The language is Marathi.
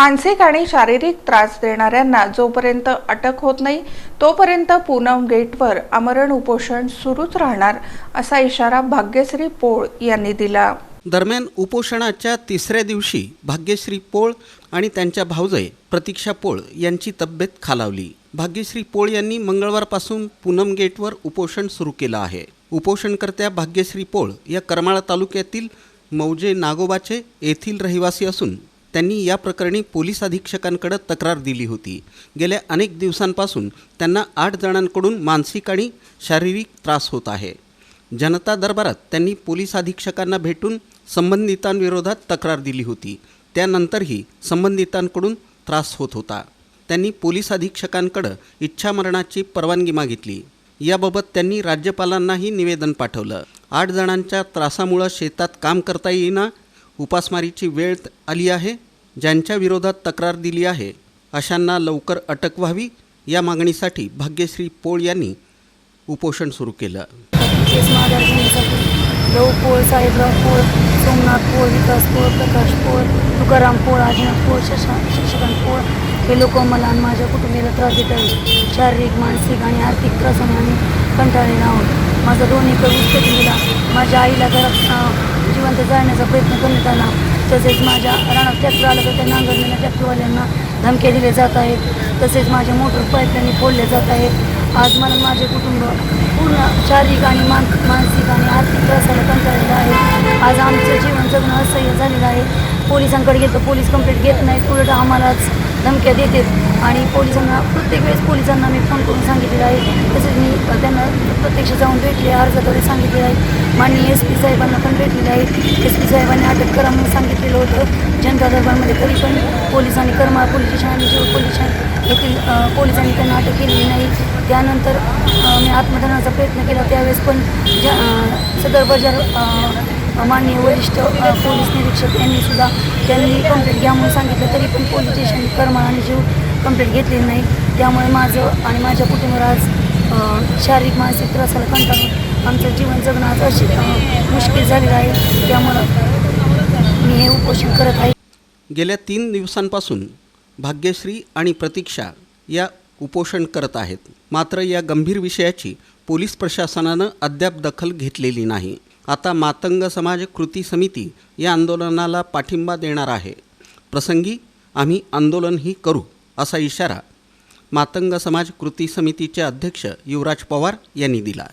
मानसिक आणि शारीरिक त्रास देणाऱ्यांना जोपर्यंत अटक होत नाही तोपर्यंत पूनम गेटवर आमरण उपोषण सुरूच राहणार असा इशारा भाग्यश्री पोळ यांनी दिला. दरम्यान उपोषणाच्या तिसऱ्या दिवशी भाग्यश्री पोळ आणि त्यांच्या भावजय प्रतीक्षा पोळ यांची तब्येत खालावली. भाग्यश्री पोळ यांनी मंगळवारपासून पूनम गेटवर उपोषण सुरू केलं आहे. उपोषणकर्त्या भाग्यश्री पोळ या करमाळा तालुक्यातील मौजे नागोबाचे येथील रहिवासी असून त्यांनी या प्रकरणी पोलीस अधीक्षकांकडे तक्रार दिली होती. गेल्या अनेक दिवसांपासून त्यांना आठ जणांकडून मानसिक आणि शारीरिक त्रास होत आहे. जनता दरबारात त्यांनी पोलीस अधीक्षकांना भेटून संबंधितांविरोधात तक्रार दिली होती. त्यानंतरही संबंधितांकडून त्रास होत होता. त्यांनी पोलीस अधीक्षकांकडं इच्छामरणाची परवानगी मागितली. याबाबत त्यांनी राज्यपालांनाही निवेदन पाठवलं. आठ जणांच्या त्रासामुळं शेतात काम करता येईना उपासमारीची वेळ आली आहे ज्यांच्या विरोधात तक्रार दिली आहे अशांना लवकर अटक व्हावी या मागणीसाठी भाग्यश्री पोळ यांनी उपोषण सुरू केलं. लव पोळ साहेबराव पोळ सोमनाथ पोळ विकास पोळ प्रकाश पोळ तुकाराम पोळ आदिनाथ पोळ शशांक शशिकांत पोळ हे लोक मला आणि माझ्या कुटुंबियाला त्रास देत आहेत. शारीरिक मानसिक आणि आर्थिक त्रासाने आम्ही कंटाळलेला आहोत. माझा दोन एकर ऊस दिला माझ्या आईला घरात जिवंत जाळण्याचा प्रयत्न करण्यात आला तसेच माझ्या रानात ट्रॅक्टर आलं तर त्या नांगरणीला ट्रॅक्टरवाल्यांना धमक्या दिल्या जात आहेत. तसेच माझे मोटर पाईपलाईन फोडले जात आहेत. आज मला माझे कुटुंब पूर्ण शारीरिक आणि मान मानसिक आणि आर्थिक त्रासाला कंटाळलेलं आहे. आज आमचं जीवन जगणं असह्य झालेलं आहे. पोलिसांकडे गेलं पोलीस कंप्लेंट घेत नाहीत. उलट आम्हालाच धमक्या देतात. आणि पोलिसांना प्रत्येक वेळेस पोलिसांना मी फोन करून सांगितलेलं आहे. तसेच मी त्यांना प्रत्यक्ष जाऊन भेटले अर्जाद्वारे सांगितले आहे. माननीय एस पी साहेबांना पण भेटलेले आहे. एस पी साहेबांनी अटक करा म्हणून सांगितलेलं होतं. जनता दरबारमध्ये तरी पण पोलिसांनी करमाळ पोलीस स्टेशन आणि जीव पोलीस येथील पोलिसांनी त्यांना अटक केलेली नाही. त्यानंतर मी आत्मदहनाचा प्रयत्न केला. त्यावेळेस पण ज सदर बाजार माननीय वरिष्ठ पोलीस निरीक्षक यांनी सुद्धा त्यांनी कंप्लेंट घ्या म्हणून सांगितलं. तरी पण पोलीस स्टेशन करमाळ आणि जीव कंप्लेंट घेतलेली नाही. त्यामुळे माझं आणि माझ्या कुटुंबावर आज शारीरिक मानसिक त्रासाला कंटाळून आमचं जीवन जगणं आज अशी मुश्किल झालेलं आहे. त्यामुळं मी हे उपोषण करत आहे. गेल्या तीन दिवसांपासून भाग्यश्री आणि प्रतीक्षा या उपोषण करत आहेत. मात्र या गंभीर विषयाची पोलीस प्रशासनानं अद्याप दखल घेतलेली नाही. आता मातंग समाज कृती समिती या आंदोलनाला पाठिंबा देणार आहे. प्रसंगी आम्ही आंदोलनही करू. असा इशारा मातंग समाज कृती समितीचे अध्यक्ष युवराज पवार यांनी दिला.